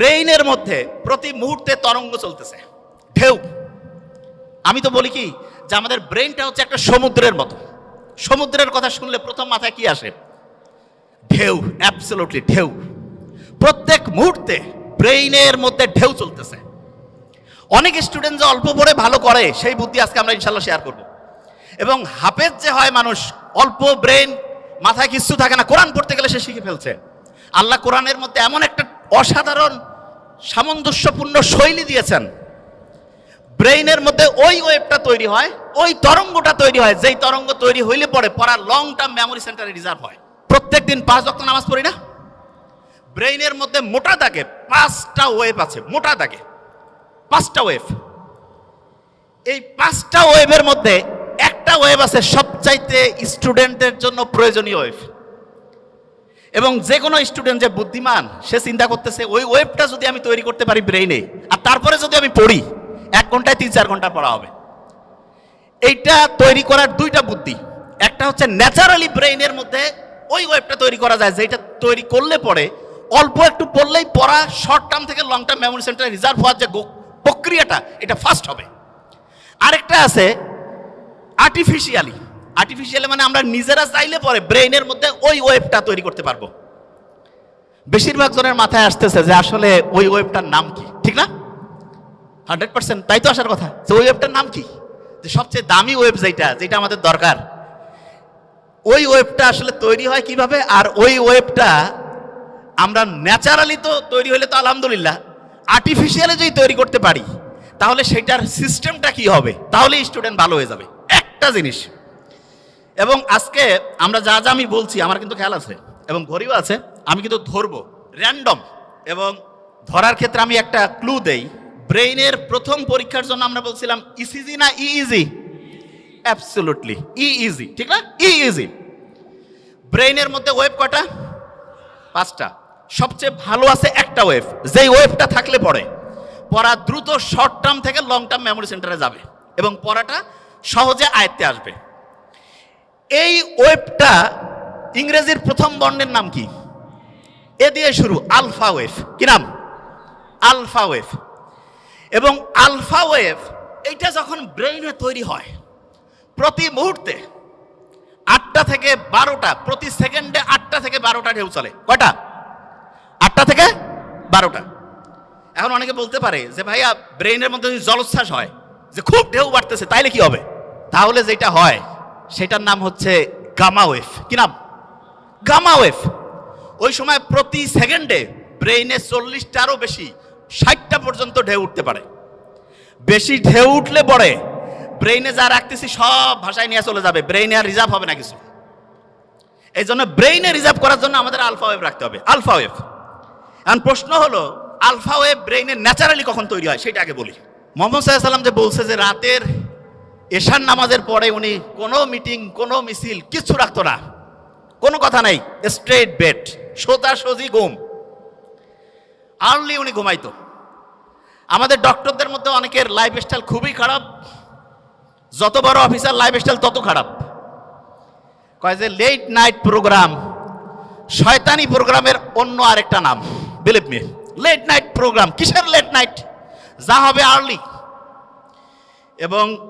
ব্রেইনের মধ্যে প্রতি মুহূর্তে তরঙ্গ চলতেছে। ঢেউ। আমি তো বলি কি যে আমাদের ব্রেইনটা হচ্ছে একটা সমুদ্রের মতো। সমুদ্রের কথা শুনলে প্রথম মাথায় কি আসে? ঢেউ অ্যাবসোলুটলি ঢেউ। প্রত্যেক মুহূর্তে ব্রেইনের মধ্যে ঢেউ চলতেছে। অনেক স্টুডেন্ট যে অল্প পড়ে ভালো করে, সেই বুদ্ধি আজকে আমরা ইনশাল্লাহ শেয়ার করব। এবং হাফেজ যে হয় মানুষ, অল্প ব্রেন মাথায় কিচ্ছু থাকে না, কোরআন পড়তে গেলে সে শিখে ফেলছে। আল্লাহ কোরআনের মধ্যে এমন একটা অসাধারণ সামঞ্জস্যপূর্ণ শৈলী দিয়েছেন। ব্রেইনের মধ্যে ওই ওয়েবটা তৈরি হয়, ওই তরঙ্গটা তৈরি হয়, যেই তরঙ্গ তৈরি হইলে পরে পড়ার long term memory centre reserve হয়। প্রত্যেক দিন পাঁচ অক্ট নামাজ পড়ি না? ব্রেইনের মধ্যে মোটা দাগে পাঁচটা ওয়েভ আছে, মোটা দাগে, পাঁচটা ওয়েভ এই পাঁচটা ওয়েভের মধ্যে একটা ওয়েভ আছে সবচাইতে স্টুডেন্টের জন্য প্রয়োজনীয় ওয়েভ এবং যে কোনো স্টুডেন্ট যে বুদ্ধিমান, সে চিন্তা করতেছে, ওই ওয়েবটা যদি আমি তৈরি করতে পারি ব্রেইনে আর তারপরে যদি আমি পড়ি, এক ঘন্টায় তিন চার ঘণ্টা পড়া হবে। এইটা তৈরি করার দুইটা বুদ্ধি। একটা হচ্ছে ন্যাচারালি ব্রেইনের মধ্যে ওই ওয়েবটা তৈরি করা যায় যেটা তৈরি করলে পরে অল্প একটু পড়লেই পড়া শর্ট টার্ম থেকে long term memory centre reserve হওয়ার যে প্রক্রিয়াটা, এটা ফাস্ট হবে। আরেকটা আছে আর্টিফিশিয়ালি আর্টিফিশিয়ালি মানে আমরা নিজেরা চাইলে পরে ব্রেইনের মধ্যে ওই ওয়েবটা তৈরি করতে পারব। বেশিরভাগ জনের মাথায় আসতেছে যে আসলে ওই ওয়েবটার নাম কি, ঠিক না? হান্ড্রেড পার্সেন্ট, তাই তো আসার কথা। যে ওই ওয়েবটার নাম কি? যে সবচেয়ে দামি ওয়েব যেটা যেটা আমাদের দরকার। ওই ওয়েবটা আসলে তৈরি হয় কীভাবে? আর ওই ওয়েবটা আমরা ন্যাচারালি তো তৈরি হলে তো আলহামদুলিল্লাহ আর্টিফিশিয়ালি যদি তৈরি করতে পারি, তাহলে সেটার সিস্টেমটা কি হবে? তাহলে স্টুডেন্ট ভালো হয়ে যাবে। একটা জিনিস। এবং আজকে আমরা যা যা আমি বলছি, আমার কিন্তু খেয়াল আছে, এবং ঘড়িও আছে, আমি কিন্তু ধরবো। র্যান্ডম এবং ধরার ক্ষেত্রে আমি একটা ক্লু দেই। ব্রেইনের প্রথম পরীক্ষার জন্য আমরা বলছিলাম ইসিজি না ইজি অ্যাবসলুটলি ই ইজি ঠিক না? ই ইজি ব্রেইনের মধ্যে ওয়েব কটা? পাঁচটা। সবচেয়ে ভালো আছে একটা ওয়েভ যেই ওয়েভটা থাকলে পরে পড়া দ্রুত শর্ট টার্ম থেকে লং টার্ম মেমোরি সেন্টারে যাবে, এবং পড়াটা সহজে আয়ত্তে আসবে। এই ওয়েবটা ইংরেজির প্রথম বর্ণের নাম কি? এ দিয়ে শুরু, আলফা ওয়েভ কি নাম? আলফা ওয়েভ এবং আলফা ওয়েভ এইটা যখন ব্রেইনে তৈরি হয়, প্রতি মুহূর্তে আটটা থেকে বারোটা, প্রতি সেকেন্ডে আটটা থেকে বারোটা ঢেউ চলে। কয়টা? আটটা থেকে বারোটা। এখন অনেকে বলতে পারে যে, ভাইয়া, ব্রেইনের মধ্যে যদি জলোচ্ছ্বাস হয়, যে খুব ঢেউ বাড়তেছে, তাইলে কি হবে? তাহলে যেটা হয় সেটার নাম হচ্ছে গামা ওয়েভ। কি নাম? Gamma wave. ওই সময় প্রতি সেকেন্ডে ব্রেইনে চল্লিশটারও বেশি, ষাটটা পর্যন্ত ঢেউ উঠতে পারে। বেশি ঢেউ উঠলে পরে ব্রেইনে যা রাখতেছি সব ভাষায় নিয়ে চলে যাবে। ব্রেইনে আর রিজার্ভ হবে না কিছু। এই জন্য ব্রেইনে রিজার্ভ করার জন্য আমাদের আলফা ওয়েভ রাখতে হবে। Alpha wave. এখন প্রশ্ন হলো, আলফা ওয়েভ ব্রেইনে ন্যাচারালি কখন তৈরি হয়, সেটা আগে বলি। মোহাম্মদ সাল্লাম যে বলছে যে রাতের এশার নামাজের পরে উনি কোনো মিটিং, কোনো মিছিল, কিচ্ছু রাখতো না। কোনো কথা নাই। স্ট্রেট বেড, সোজা সোজি ঘুম। আর্লি উনি ঘুমাইতো। আমাদের ডক্টরদের মধ্যে অনেকের লাইফ স্টাইল খুবই খারাপ। যত বড় অফিসার লাইফ স্টাইল তত খারাপ। কয় যে লেট নাইট প্রোগ্রাম শয়তানি প্রোগ্রামের অন্য আরেকটা নাম। Believe me late night program কিসের লেট নাইট যা হবে আর্লি এবং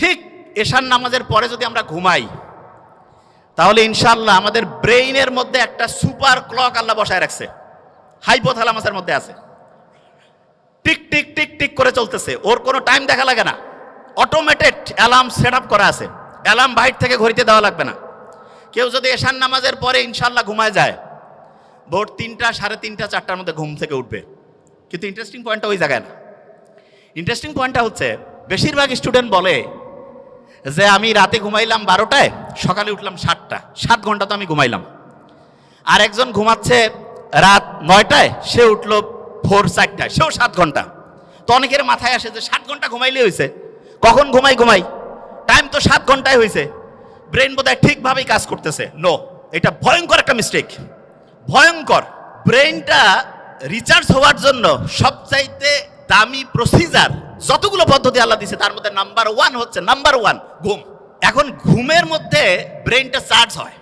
ঠিক এশার নামাজের পরে যদি আমরা ঘুমাই, তাহলে ইনশাল্লাহ আমাদের ব্রেইনের মধ্যে একটা সুপার ক্লক আল্লাহ বসায় রাখছে। হাইপোথ্যালামাসের মধ্যে আছে। টিক টিক টিক টিক করে চলতেছে। ওর কোনো টাইম দেখা লাগে না। অটোমেটেড অ্যালার্ম সেট আপ করা আছে। অ্যালার্ম বাইট থেকে ঘড়িতে দেওয়া লাগবে না। কেউ যদি এশান নামাজের পরে ইনশাল্লাহ ঘুমায় যায়, ভোর তিনটা, সাড়ে তিনটা, চারটার মধ্যে ঘুম থেকে উঠবে। কিন্তু ইন্টারেস্টিং পয়েন্টটা ওই জায়গায় না। ইন্টারেস্টিং পয়েন্টটা হচ্ছে, বেশিরভাগ স্টুডেন্ট বলে যে আমি রাতে ঘুমাইলাম বারোটায়, সকালে উঠলাম সাতটা। সাত ঘণ্টা তো আমি ঘুমাইলাম। আর একজন ঘুমাচ্ছে রাত নয়টায়, সে উঠল ভোর চারটায়, সেও সাত ঘণ্টা। তো অনেকের মাথায় আসে যে সাত ঘণ্টা ঘুমাইলে হয়েছে। কখন ঘুমাই ঘুমাই? টাইম তো সাত ঘন্টায় হয়েছে। ব্রেন বোধহয় ঠিকভাবেই কাজ করতেছে। নো এটা ভয়ঙ্কর একটা মিস্টেক ভয়ঙ্কর। ব্রেনটা রিচার্জ হওয়ার জন্য সবচাইতে দামি প্রসিজার যতগুলো পদ্ধতি আল্লাহ দিছে, তার মধ্যে নাম্বার ওয়ান হচ্ছে নাম্বার ওয়ান ঘুম। এখন ঘুমের মধ্যে ব্রেনটা চার্জ হয়।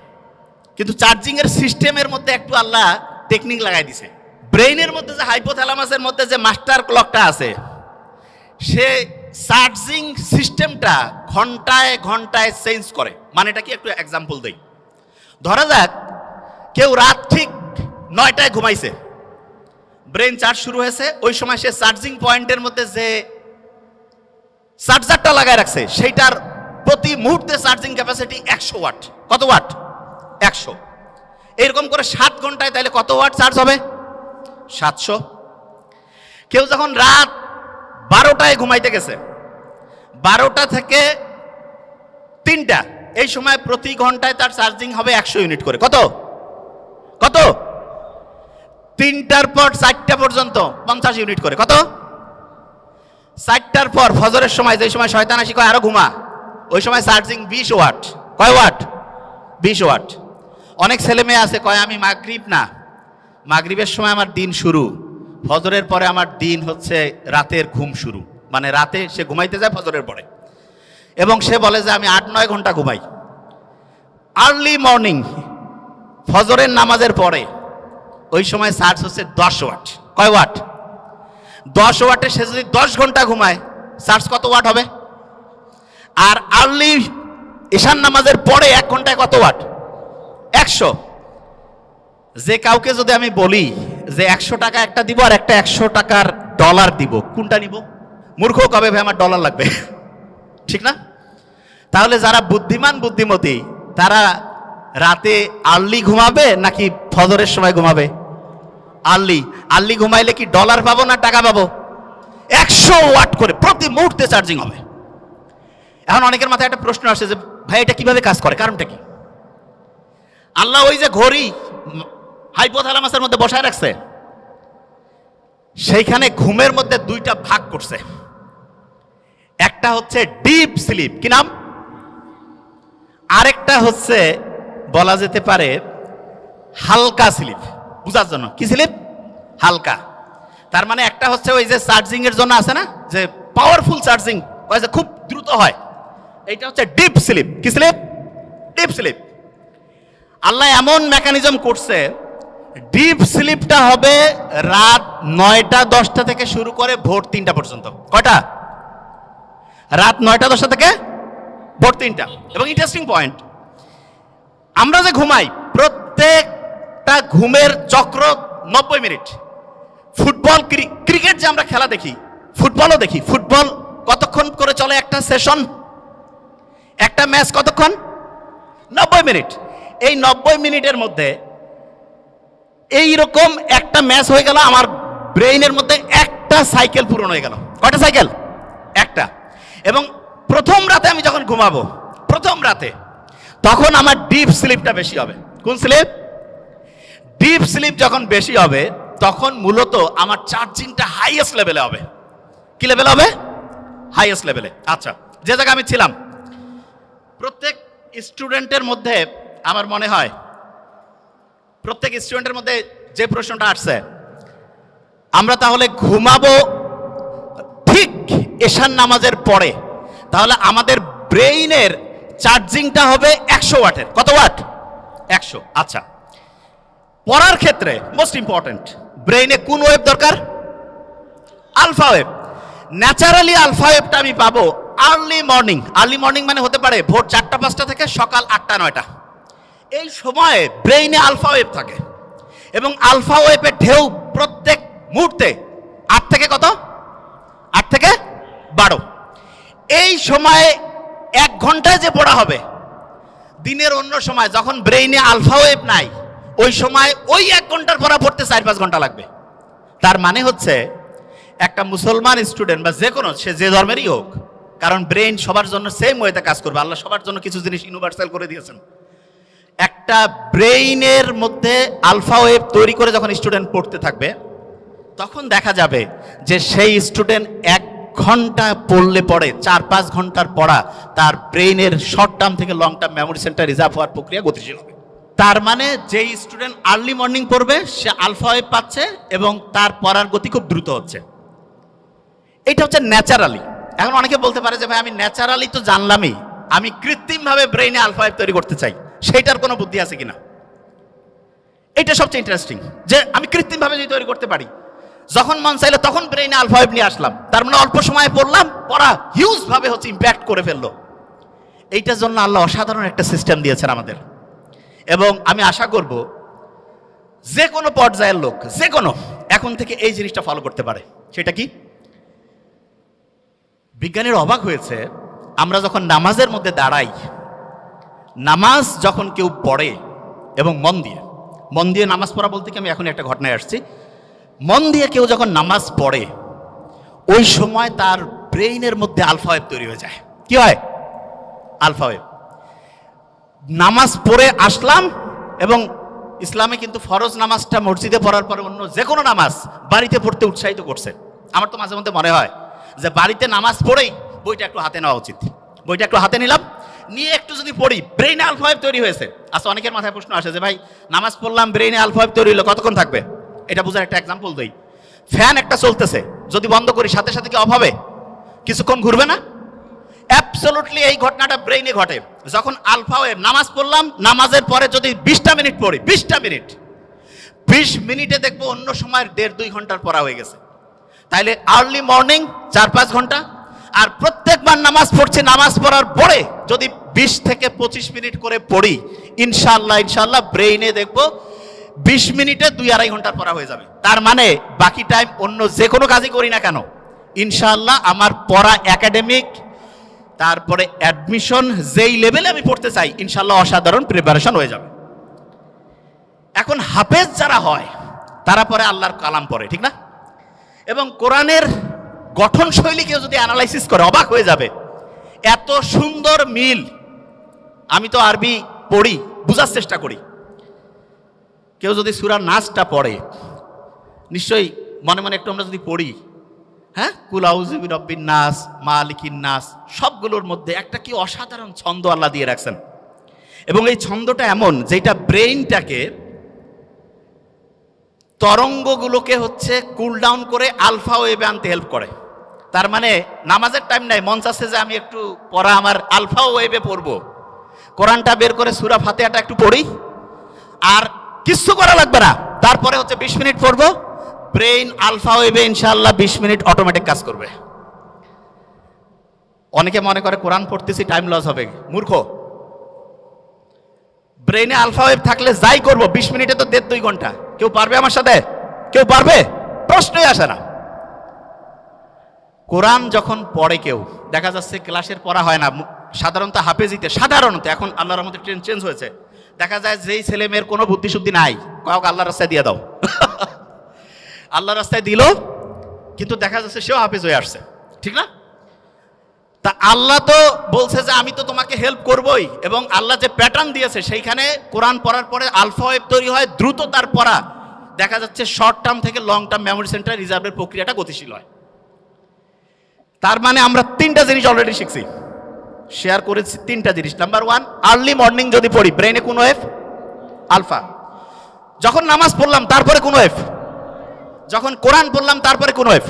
কিন্তু চার্জিং এর সিস্টেমের মধ্যে একটু আল্লাহ টেকনিক লাগাই দিছে। ব্রেইনের মধ্যে যে হাইপোথ্যালামাসের মধ্যে যে মাস্টার ক্লকটা আছে, সে চার্জিং সিস্টেমটা ঘন্টায় ঘন্টায় চেঞ্জ করে। মানে এটা কি একটু এক্সাম্পল দেই। ধরা যাক, কেউ রাত ঠিক নয়টায় ঘুমাইছে। ব্রেন চার্জ শুরু হয়েছে, ওই সময় সে চার্জিং পয়েন্টের মধ্যে যে চার্জারটা লাগায় রাখছে, সেইটার প্রতি মুহূর্তে চার্জিং ক্যাপাসিটি একশো ওয়াট। কত ওয়াট? একশো। এরকম করে সাত ঘন্টায় তাহলে কত ওয়াট চার্জ হবে? সাতশো। কেউ যখন রাত বারোটায় ঘুমাইতে গেছে, বারোটা থেকে তিনটা, এই সময় প্রতি ঘন্টায় তার চার্জিং হবে একশো ইউনিট করে। কত? কত? তিনটার পর চারটা পর্যন্ত পঞ্চাশ ইউনিট করে। কত? চারটার পর ফজরের সময়, যে সময় শয়তান আসি, কয়, আরও ঘুমা। ওই সময় চার্জিং বিশ ওয়াট। কয় ওয়াট? বিশ ওয়াট। অনেক ছেলে মেয়ে আছে, কয়, আমি মাগরিব না। মাগরিবের সময় আমার দিন শুরু। ফজরের পরে আমার দিন হচ্ছে রাতের ঘুম শুরু। মানে রাতে সে ঘুমাইতে যায় ফজরের পরে। এবং সে বলে যে, আমি আট, নয় ঘণ্টা ঘুমাই। আর্লি মর্নিং, ফজরের নামাজের পরে, ওই সময় চার্জ হচ্ছে দশ ওয়াট। কয় ওয়াট? দশ ওয়াটে সে যদি দশ ঘণ্টা ঘুমায়, চার্জ কত ওয়াট হবে? আর আর্লি ঈশান নামাজের পরে এক ঘন্টায় কত ওয়াট? একশো। যে কাউকে যদি আমি বলি যে একশো টাকা একটা দিব আর একটা একশো টাকার ডলার দিব, কোনটা নিব? মূর্খ কবে ভাই, আমার ডলার লাগবে? ঠিক না? তাহলে যারা বুদ্ধিমান বুদ্ধিমতী, তারা রাতে আর্লি ঘুমাবে নাকি ফজরের সময় ঘুমাবে? আর্লি আর্লি ঘুমাইলে কি ডলার পাবো না টাকা পাবো? একশো ওয়াট করে প্রতি মুহূর্তে চার্জিং হবে। এখন অনেকের মাথায় একটা প্রশ্ন আসে যে, ভাই, এটা কীভাবে কাজ করে? কারণটা কি? আল্লাহ ওই যে ঘড়ি হাইপোথ্যালামাসের মধ্যে বসায় রাখছে, সেইখানে ঘুমের মধ্যে দুইটা ভাগ করছে। একটা হচ্ছে ডিপ স্লিপ কি নাম? আরেকটা হচ্ছে, বলা যেতে পারে, হালকা স্লিপ বুঝার জন্য। কি স্লিপ হালকা। তার মানে একটা হচ্ছে ওই যে চার্জিং এর জন্য আছে না? যে পাওয়ারফুল চার্জিং ওই যে খুব দ্রুত হয়। এইটা হচ্ছে ডিপ স্লিপ কি স্লিপ ডিপ স্লিপ আল্লাহ এমন মেকানিজম করছে ডিপ স্লিপটা হবে রাত নয়টা দশটা থেকে শুরু করে ভোর তিনটা পর্যন্ত। কয়টা? রাত নয়টা দশটা থেকে ভোর তিনটা। এবং ইন্টারেস্টিং পয়েন্ট আমরা যে ঘুমাই প্রত্যেকটা ঘুমের চক্র নব্বই মিনিট। ফুটবল ক্রি- ক্রিকেট যে আমরা খেলা দেখি, ফুটবলও দেখি। ফুটবল কতক্ষণ করে চলে একটা সেশন? একটা ম্যাচ কতক্ষণ? নব্বই মিনিট। এই নব্বই মিনিটের মধ্যে এই রকম একটা ম্যাচ হয়ে গেল, আমার ব্রেইনের মধ্যে একটা সাইকেল পূরণ হয়ে গেল। কয়টা সাইকেল? একটা। এবং প্রথম রাতে আমি যখন ঘুমাবো, প্রথম রাতে, তখন আমার ডিপ স্লিপটা বেশি হবে। কোন স্লিপ? ডিপ স্লিপ যখন বেশি হবে, তখন মূলত আমার চার্জিংটা হাইয়েস্ট লেভেলে হবে। কি লেভেল হবে? হাইয়েস্ট লেভেলে আচ্ছা যে জায়গায় আমি ছিলাম, প্রত্যেক স্টুডেন্টের মধ্যে আমার মনে হয়, প্রত্যেক স্টুডেন্টের মধ্যে যে প্রশ্নটা আসছে, আমরা তাহলে ঘুমাবো ঠিক এশান নামাজের পরে, তাহলে আমাদের ব্রেইনের চার্জিংটা হবে একশো ওয়াটের। কত ওয়াট? একশো। আচ্ছা। পড়ার ক্ষেত্রে মোস্ট ইম্পর্টেন্ট ব্রেইনে কোন ওয়েব দরকার? আলফা ওয়েব ন্যাচারালি আলফা ওয়েবটা আমি পাবো আর্লি মর্নিং আর্লি মর্নিং মানে হতে পারে ভোর চারটা, পাঁচটা থেকে সকাল আটটা, নয়টা। এই সময়ে ব্রেইনে আলফা ওয়েব থাকে। এবং আলফা ওয়েবের ঢেউ প্রত্যেক মুহূর্তে আট থেকে কত? আট থেকে বারো। এই সময়ে এক ঘন্টায় যে পড়া হবে, দিনের অন্য সময় যখন ব্রেইনে আলফা ওয়েব নাই ওই সময় ওই এক ঘণ্টার পড়া পড়তে চার পাঁচ ঘণ্টা লাগবে। তার মানে হচ্ছে, একটা মুসলমান স্টুডেন্ট বা যে কোনো, সে যে ধর্মেরই হোক, কারণ ব্রেইন সবার জন্য সেম ওয়েতে কাজ করবে। আল্লাহ সবার জন্য কিছু জিনিস ইউনিভার্সাল করে দিয়েছেন। একটা ব্রেইনের মধ্যে আলফা ওয়েভ তৈরি করে যখন স্টুডেন্ট পড়তে থাকবে, তখন দেখা যাবে যে সেই স্টুডেন্ট এক ঘণ্টা পড়লে পড়ে চার পাঁচ ঘণ্টার পড়া তার ব্রেইনের শর্ট টার্ম থেকে long term memory centre reserve হওয়ার প্রক্রিয়া গতিশীল হবে। তার মানে যেই স্টুডেন্ট আর্লি মর্নিং পড়বে, সে আলফা ওয়েভ পাচ্ছে এবং তার পড়ার গতি খুব দ্রুত হচ্ছে। এটা হচ্ছে ন্যাচারালি এখন অনেকে বলতে পারে যে, ভাই, আমি ন্যাচারালি তো জানলামই। আমি কৃত্রিমভাবে ব্রেইনে আলফা ওয়েভ তৈরি করতে চাই। সেইটার কোনো বুদ্ধি আছে কিনা? এটা সবচেয়ে ইন্টারেস্টিং যে আমি কৃত্রিমভাবে যদি তৈরি করতে পারি, যখন মন চাইলে তখন ব্রেইনে আলফা ওয়েভ নিয়ে আসলাম। তার মানে অল্প সময়ে পড়লাম, পড়া হিউজ ভাবে হচ্ছে ইম্প্যাক্ট করে ফেলল। এইটার জন্য আল্লাহ অসাধারণ একটা সিস্টেম দিয়েছেন আমাদের। এবং আমি আশা করব যে কোনো পর্যায়ের লোক, যে কোনো, এখন থেকে এই জিনিসটা ফলো করতে পারে। সেটা কি? বিজ্ঞানীর অবাক হয়েছে, আমরা যখন নামাজের মধ্যে দাঁড়াই, নামাজ যখন কেউ পড়ে এবং মন দিয়ে মন দিয়ে নামাজ পড়া বলতে কি আমি এখন একটা ঘটনায় আসছি, মন দিয়ে কেউ যখন নামাজ পড়ে, ওই সময় তার ব্রেইনের মধ্যে আলফা ওয়েভ তৈরি হয়ে যায়। কি হয়? আলফা ওয়েভ নামাজ পড়ে আসলাম এবং ইসলামে কিন্তু ফরজ নামাজটা মসজিদে পড়ার পরে অন্য যে কোনো নামাজ বাড়িতে পড়তে উৎসাহিত করছে। আমার তো মাঝে মধ্যে মনে হয় যে বাড়িতে নামাজ পড়েই বইটা একটু হাতে নেওয়া উচিত। বইটা একটু হাতে নিলাম, নিয়ে একটু যদি পড়ি ব্রেইনে আলফাইভ তৈরি হয়েছে। আচ্ছা অনেকের মাথায় প্রশ্ন আসে যে ভাই, নামাজ পড়লাম ব্রেইনে আলফাইভ তৈরি হলো, কতক্ষণ থাকবে? এটা বোঝার একটা এক্সাম্পল দিই। ফ্যান একটা চলতেছে, যদি বন্ধ করি, সাথে সাথে কি অভাবে? কিছুক্ষণ ঘুরবে না? অ্যাবসলুটলি এই ঘটনাটা ব্রেইনে ঘটে। যখন আলফা ওয়েভ নামাজ পড়লাম, নামাজের পরে যদি বিশটা মিনিট পড়ি, বিশটা মিনিট। বিশ মিনিটে দেখব অন্য সময়ের দেড় দুই ঘণ্টার পড়া হয়ে গেছে। তাইলে আর্লি মর্নিং চার পাঁচ ঘণ্টা। আর প্রত্যেকবার নামাজ পড়ছি, নামাজ পড়ার পরে যদি বিশ থেকে পঁচিশ মিনিট করে পড়ি ইনশাল্লাহ ইনশাল্লাহ ব্রেইনে দেখব বিশ মিনিটে দুই আড়াই ঘণ্টার পড়া হয়ে যাবে। তার মানে বাকি টাইম অন্য যে কোনো কাজই করি না কেন ইনশাল্লাহ আমার পড়া একাডেমিক তারপরে অ্যাডমিশন যেই লেভেলে আমি পড়তে চাই ইনশাল্লাহ অসাধারণ প্রিপারেশন হয়ে যাবে। এখন হাফেজ যারা হয়, তারা পরে আল্লাহর কালাম পড়ে, ঠিক না? এবং কোরআনের গঠন শৈলী কেউ যদি অ্যানালাইসিস করে, অবাক হয়ে যাবে। এত সুন্দর মিল। আমি তো আরবি পড়ি, বোঝার চেষ্টা করি। কেউ যদি সুরা নাচটা পড়ে, নিশ্চয়ই মনে মনে একটু আমরা যদি পড়ি হ্যাঁ? কুলাউজিবি রব্বিন নাস মালিকিন নাস সবগুলোর মধ্যে একটা কি অসাধারণ ছন্দ আল্লাহ দিয়ে রাখছেন। এবং এই ছন্দটা এমন, যেটা ব্রেইনটাকে তরঙ্গগুলোকে হচ্ছে কুল ডাউন করে আলফা ওয়েবে আনতে হেল্প করে। তার মানে নামাজের টাইম নাই মন চাচ্ছে যে আমি একটু পড়া আমার আলফা ওয়েবে পড়ব। কোরআনটা বের করে সুরা ফাতেহাটা একটু পড়ি। আর কিচ্ছু করা লাগবে না, তারপরে হচ্ছে বিশ মিনিট পড়ব। ব্রেইন আলফা ওয়েবে ইনশাল্লাহ বিশ মিনিট অটোমেটিক কাজ করবে। অনেকে মনে করে কোরআন পড়তেছি টাইম লস হবে। মূর্খ। ব্রেইনে আলফা ওয়েভ থাকলে যাই করব, বিশ মিনিটে তো দেড় দুই ঘণ্টা। কেউ পারবে আমার সাথে? কেউ পারবে? প্রশ্নই আসে না। কোরআন যখন পড়ে কেউ, দেখা যাচ্ছে ক্লাসের পড়া হয় না সাধারণত হাফেজিতে, সাধারণত, এখন আল্লাহর মধ্যে ট্রেন চেঞ্জ হয়েছে। দেখা যায় যেই ছেলে মেয়ের কোনো বুদ্ধি শুদ্ধি নাই, কাউকে আল্লাহর রাস্তায় দিয়ে দাও। আল্লাহর রাস্তায় দিল, কিন্তু দেখা যাচ্ছে সেও হাফেজ হয়ে আসছে। ঠিক না? তা আল্লাহ তো বলছে যে, আমি তো তোমাকে হেল্প করবই। এবং আল্লাহ যে প্যাটার্ন দিয়েছে, সেইখানে কোরআন পড়ার পরে আলফা ওয়েব তৈরি হয়, দ্রুত তার পড়া। দেখা যাচ্ছে শর্ট টার্ম থেকে লং টার্ম মেমোরি সেন্টার রিজার্ভের প্রক্রিয়াটা গতিশীল হয়। তার মানে আমরা তিনটা জিনিস অলরেডি শিখছি। শেয়ার করেছি তিনটা জিনিস। নাম্বার ওয়ান আর্লি মর্নিং যদি পড়ি ব্রেনে কোন ওয়েভ আলফা যখন নামাজ পড়লাম, তারপরে কোন ওয়েভ যখন কোরআন পড়লাম তারপরে কোন ওয়েভ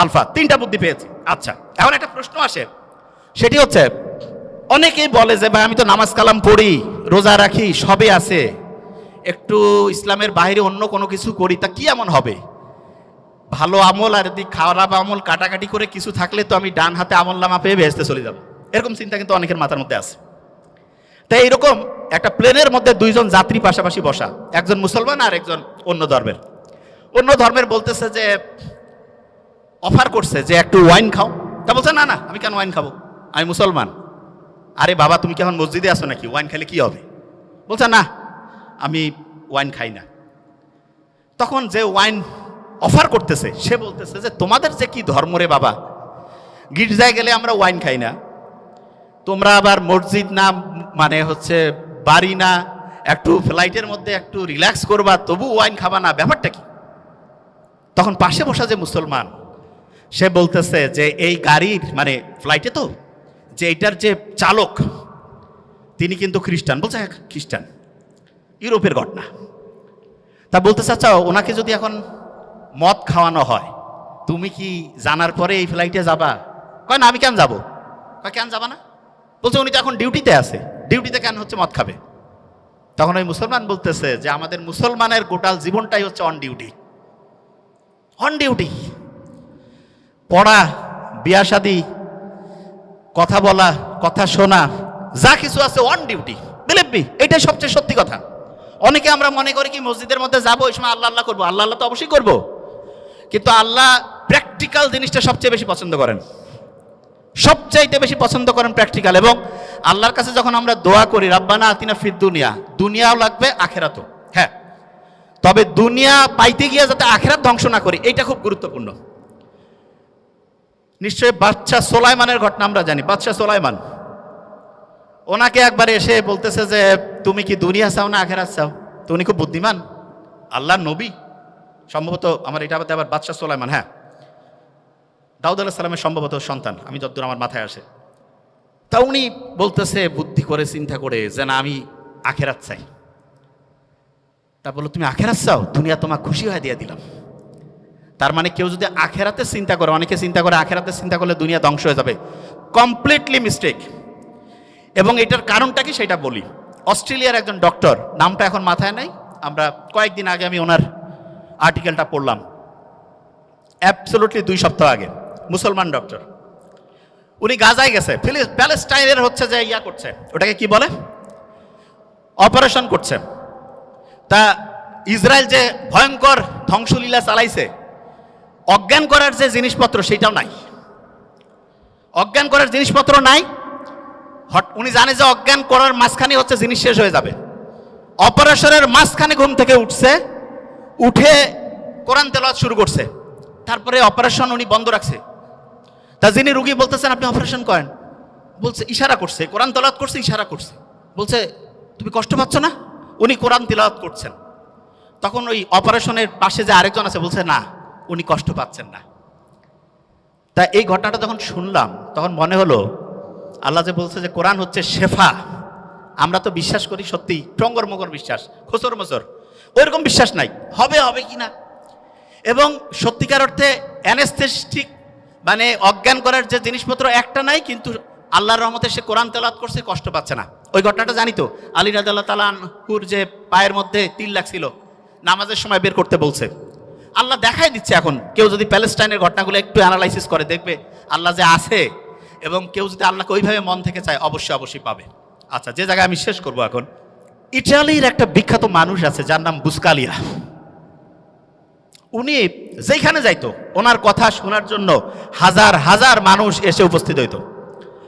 আলফা। তিনটা বুদ্ধি পেয়েছি। আচ্ছা এখন একটা প্রশ্ন আসে। সেটি হচ্ছে, অনেকেই বলে যে, ভাই, আমি তো নামাজ কালাম পড়ি, রোজা রাখি সবে আছে। একটু ইসলামের বাইরে অন্য কোনো কিছু করি, তা কি এমন হবে? ভালো আমল আর যদি খারাপ আমল, কাটাকাটি করে কিছু থাকলে তো আমি ডান হাতে আমল নামা পেয়ে ভেসতে চলে যাব। এরকম চিন্তা কিন্তু অনেকের মাথার মধ্যে আছে। তাই এইরকম একটা প্লেনের মধ্যে দুইজন যাত্রী পাশাপাশি বসা, একজন মুসলমান আর একজন অন্য ধর্মের। অন্য ধর্মের বলতেছে যে অফার করছে যে একটু ওয়াইন খাও। তা বলছে, না না, আমি কেন ওয়াইন খাব? আমি মুসলমান। আরে বাবা, তুমি কি এখন মসজিদে আসো নাকি? ওয়াইন খেলে কি হবে? বলছে, না, আমি ওয়াইন খাই না। তখন যে ওয়াইন অফার করতেছে, সে বলতেছে যে, তোমাদের যে কি ধর্ম রে বাবা? গির্জায় গেলে আমরা ওয়াইন খাই না। তোমরা আবার মসজিদ না মানে হচ্ছে বাড়ি না, একটু ফ্লাইটের মধ্যে একটু রিল্যাক্স করবা তবু ওয়াইন খাবা না। ব্যাপারটা কি? তখন পাশে বসা যে মুসলমান, সে বলতেছে যে এই গাড়ির মানে ফ্লাইটে তো, যে এটার যে চালক, তিনি কিন্তু খ্রিস্টান। বলছে হ্যাঁ খ্রিস্টান। ইউরোপের ঘটনা। তা বলতে চাচ্ছ ওনাকে যদি এখন মদ খাওয়ানো হয়, তুমি কি জানার পরে এই ফ্লাইটে যাবা? কয়, না, আমি কেন যাব? কয়, কেন যাবা না? বলছে, উনি তো এখন ডিউটিতে আছে। ডিউটিতে কেন হচ্ছে মদ খাবে? তখন ওই মুসলমান বলতেছে যে, আমাদের মুসলমানের গোটাল জীবনটাই হচ্ছে অন ডিউটি অন ডিউটি পড়া, বিয়া শাদি, কথা বলা, কথা শোনা, যা কিছু আছে অন ডিউটি বিলিভ মি এটাই সবচেয়ে সত্যি কথা। অনেকে আমরা মনে করি কি, মসজিদের মধ্যে যাব, ওই সময় আল্লাহ আল্লাহ করব। আল্লাহ আল্লাহ তো অবশ্যই করব। কিন্তু আল্লাহ প্র্যাকটিক্যাল জিনিসটা সবচেয়ে বেশি পছন্দ করেন। সবচাইতে বেশি পছন্দ করেন প্র্যাকটিক্যাল এবং আল্লাহর কাছে যখন আমরা দোয়া করি, রাব্বানা আতিনা ফির দুনিয়া। দুনিয়াও লাগবে, আখেরাতও। তবে দুনিয়া পাইতে গিয়ে যাতে আখেরাত ধ্বংস না করি, এইটা খুব গুরুত্বপূর্ণ। নিশ্চয়ই বাচ্চা সোলাইমানের ঘটনা আমরা জানি। বাচ্চা সোলাইমান, ওনাকে একবার এসে বলতেছে যে, তুমি কি দুনিয়া চাও না আখেরাত চাও? তো উনি খুব বুদ্ধিমান আল্লাহ নবী। সম্ভবত আমার এটা আবার বাদশাহ সোলাইমান হ্যাঁ। দাউদ আলাহ সালামের সম্ভবত সন্তান, আমি যতদূর আমার মাথায় আসে। তা উনি বলতেছে, বুদ্ধি করে, চিন্তা করে যে না, আমি আখেরাত চাই। তা বলল, তুমি আখেরাত চাও? দুনিয়া তোমার খুশি হয়ে দিয়ে দিলাম। তার মানে কেউ যদি আখেরাতে চিন্তা করে, অনেকে চিন্তা করে আখেরাতে চিন্তা করলে দুনিয়া ধ্বংস হয়ে যাবে। কমপ্লিটলি মিস্টেক এবং এটার কারণটা কি সেটা বলি। অস্ট্রেলিয়ার একজন ডক্টর নামটা এখন মাথায় নেই, আমরা কয়েকদিন আগে আমি ওনার আর্টিকেলটা পড়লাম। অ্যাবসোলুটলি দুই সপ্তাহ আগে, মুসলমান ডক্টর উনি গাজায় গেছে প্যালেস্টাইনের হচ্ছে যে ইয়া করছে, ওটাকে কি বলে? অপারেশন করছে। তা ইসরায়েল যে ভয়ঙ্কর ধ্বংসলীলা চালাইছে, অজ্ঞান করার যে জিনিসপত্র সেটাও নাই। অজ্ঞান করার জিনিসপত্র নাই, হট উনি জানে যে অজ্ঞান করার মাঝখানে হচ্ছে জিনিস শেষ হয়ে যাবে। অপারেশনের মাঝখানে ঘুম থেকে উঠছে, উঠে কোরআন তেলাওয়াত শুরু করছে। তারপরে অপারেশন উনি বন্ধ রাখছে। তা যিনি রুগী বলতেছেন, আপনি অপারেশন করেন। বলছে, ইশারা করছে। কোরআন তেলাওয়াত করছে, ইশারা করছে। বলছে, তুমি কষ্ট পাচ্ছ না? উনি কোরআন তেলাওয়াত করছেন। তখন ওই অপারেশনের পাশে যে আরেকজন আছে বলছে, না, উনি কষ্ট পাচ্ছেন না। তা এই ঘটনাটা যখন শুনলাম, তখন মনে হলো, আল্লাহ যে বলছে যে কোরআন হচ্ছে শেফা। আমরা তো বিশ্বাস করি সত্যি টঙ্গর মগর বিশ্বাস, খোসর মসর, ওইরকম বিশ্বাস নাই। হবে হবে কি না? এবং সত্যিকার অর্থে অ্যানেস্থেটিক মানে অজ্ঞান করার যে জিনিসপত্র একটা নাই, কিন্তু আল্লাহর রহমতে সে কোরআন তেলাত করছে, কষ্ট পাচ্ছে না। ওই ঘটনাটা জানি তো। আলী রাজাল্লাহ তালাহুর যে পায়ের মধ্যে তিল লাগছিল, নামাজের সময় বের করতে বলছে। আল্লাহ দেখাই দিচ্ছে এখন, কেউ যদি প্যালেস্টাইনের ঘটনাগুলো একটু অ্যানালাইসিস করে, দেখবে আল্লাহ যে আছে এবং কেউ যদি আল্লাহকে ওইভাবে মন থেকে চায়, অবশ্যই অবশ্যই পাবে। আচ্ছা যে জায়গায় আমি শেষ করব এখন, ইটালির একটা বিখ্যাত মানুষ আছে, যার নাম বুসকালিয়া। উনি যেখানে যাইতো, ওনার কথা শোনার জন্য হাজার হাজার মানুষ এসে উপস্থিত হইতো।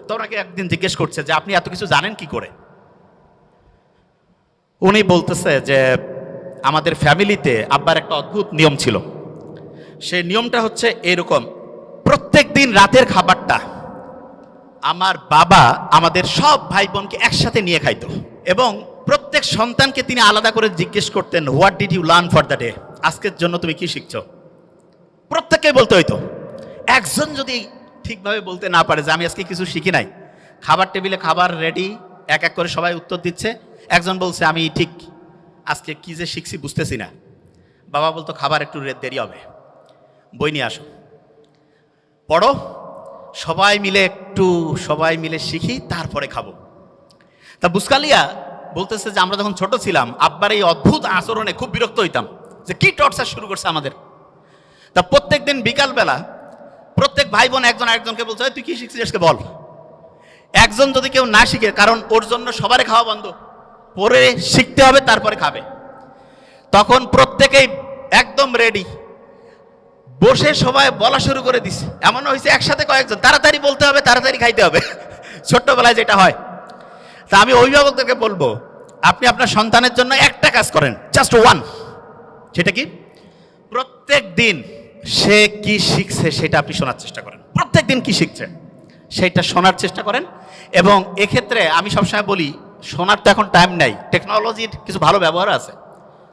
তো ওনাকে একদিন জিজ্ঞেস করছে যে, আপনি এত কিছু জানেন কি করে? উনি বলতেছে যে, আমাদের ফ্যামিলিতে আব্বার একটা অদ্ভুত নিয়ম ছিল। সেই নিয়মটা হচ্ছে এরকম, প্রত্যেক দিন রাতের খাবারটা আমার বাবা আমাদের সব ভাই বোনকে একসাথে নিয়ে খাইতো এবং প্রত্যেক সন্তানকে তিনি আলাদা করে জিজ্ঞেস করতেন what did you learn for the day আজকের জন্য তুমি কি শিখছো? প্রত্যেককে বলতে হইতো। একজন যদি ঠিকভাবে বলতে না পারে যে আমি আজকে কিছু শিখি নাই। খাবার টেবিলে খাবার রেডি এক এক করে সবাই উত্তর দিচ্ছে। একজন বলছে, আমি ঠিক আজকে কি যে শিখছি বুঝতেছি না। বাবা বলতো, খাবার একটু দেরি হবে। বই নিয়ে আসো। পড়ো। সবাই মিলে একটু, সবাই মিলে শিখি, তারপরে খাব। তা বুসকালিয়া বলতেছে যে, আমরা যখন ছোট ছিলাম, আব্বার এই অদ্ভুত আচরণে খুব বিরক্ত হইতাম যে, কি টর্চার শুরু করছে আমাদের? তা প্রত্যেক দিন বিকালবেলা প্রত্যেক ভাই বোন একজন আরেকজনকে বলছে তুই কি শিখছিস আজকে? বল। একজন যদি কেউ না শিখে, কারণ ওর জন্য সবারই খাওয়া বন্ধ। পরে শিখতে হবে, তারপরে খাবে। তখন প্রত্যেকেই একদম রেডি বসে সবাই বলা শুরু করে দিছে। এমন হয়েছে, একসাথে কয়েকজন। তাড়াতাড়ি বলতে হবে, তাড়াতাড়ি খাইতে হবে। ছোট্টবেলায় যেটা হয়। তা আমি অভিভাবকদেরকে বলব, আপনি আপনার সন্তানের জন্য একটা কাজ করেন জাস্ট ওয়ান সেটা কি? প্রত্যেক দিন সে কি শিখছে সেটা আপনি শোনার চেষ্টা করেন। প্রত্যেক দিন কি শিখছে সেটা শোনার চেষ্টা করেন এবং এক্ষেত্রে আমি সবসময় বলি, শোনার তো এখন টাইম নাই। টেকনোলজির কিছু ভালো ব্যবহার আছে।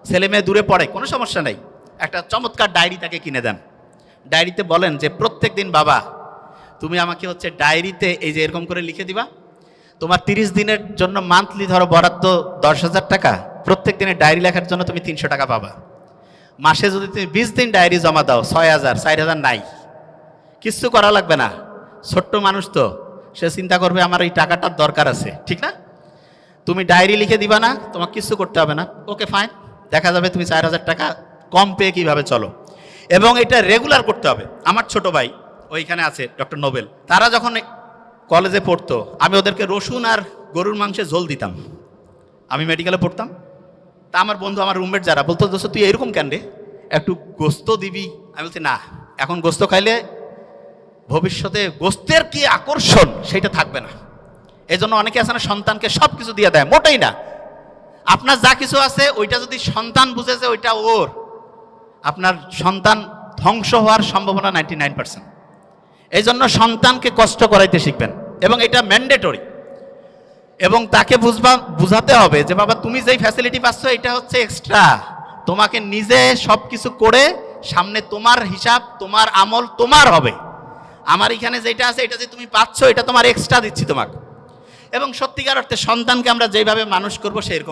ছেলে মেয়ে দূরে পড়ে, কোনো সমস্যা নেই। একটা চমৎকার ডায়েরি তাকে কিনে দেন। ডায়েরিতে বলেন যে প্রত্যেক দিন বাবা, তুমি আমাকে হচ্ছে ডায়েরিতে এই যে এরকম করে লিখে দিবা। তোমার তিরিশ দিনের জন্য মান্থলি ধরো বরাদ্দ দশ হাজার টাকা। প্রত্যেক দিনের ডায়েরি লেখার জন্য তুমি তিনশো টাকা পাবা। মাসে যদি তুমি বিশ দিন ডায়েরি জমা দাও, ছয় হাজার, চার হাজার নাই। কিচ্ছু করা লাগবে না। ছোট্ট মানুষ তো, সে চিন্তা করবে আমার এই টাকাটার দরকার আছে, ঠিক না? তুমি ডায়েরি লিখে দিবা না, তোমাকে কিছু করতে হবে না। Okay, fine. দেখা যাবে তুমি চার হাজার টাকা কম পেয়ে কীভাবে চলো। এবং এটা রেগুলার করতে হবে। আমার ছোট ভাই ওইখানে আছে, ডক্টর নোবেল। তারা যখন কলেজে পড়তো, আমি ওদেরকে রসুন আর গরুর মাংসে ঝোল দিতাম। আমি মেডিকেলে পড়তাম। তা আমার বন্ধু, আমার রুমমেট যারা বলতো, দোস্ত, তুই এরকম কেন রে? একটু গোস্ত দিবি? আমি বলছি, না, এখন গোস্ত খাইলে ভবিষ্যতে গোস্তের কি আকর্ষণ সেটা থাকবে না। এই জন্য অনেকে আছে না, সন্তানকে সব কিছু দিয়ে দেয়, মোটেই না। আপনার যা কিছু আছে, ওইটা যদি সন্তান বুঝেছে ওইটা ওর, আপনার সন্তান ধ্বংস হওয়ার সম্ভাবনা নাইনটি নাইন পার্সেন্ট। এই জন্য সন্তানকে কষ্ট করাইতে শিখবেন এবং এটা ম্যান্ডেটরি। এবং তাকে বুঝবা, বুঝাতে হবে যে, বাবা, তুমি যেই ফ্যাসিলিটি পাচ্ছ, এটা হচ্ছে এক্সট্রা তোমাকে নিজে সব কিছু করে সামনে তোমার হিসাব, তোমার আমল, তোমার হবে। আমার এখানে যেটা আছে, এটা যে তুমি পাচ্ছ, এটা তোমার এক্সট্রা দিচ্ছি তোমাকে। এবং সত্যিকার অর্থে সন্তানকে আমরা যেভাবে মানুষ করব সেরকম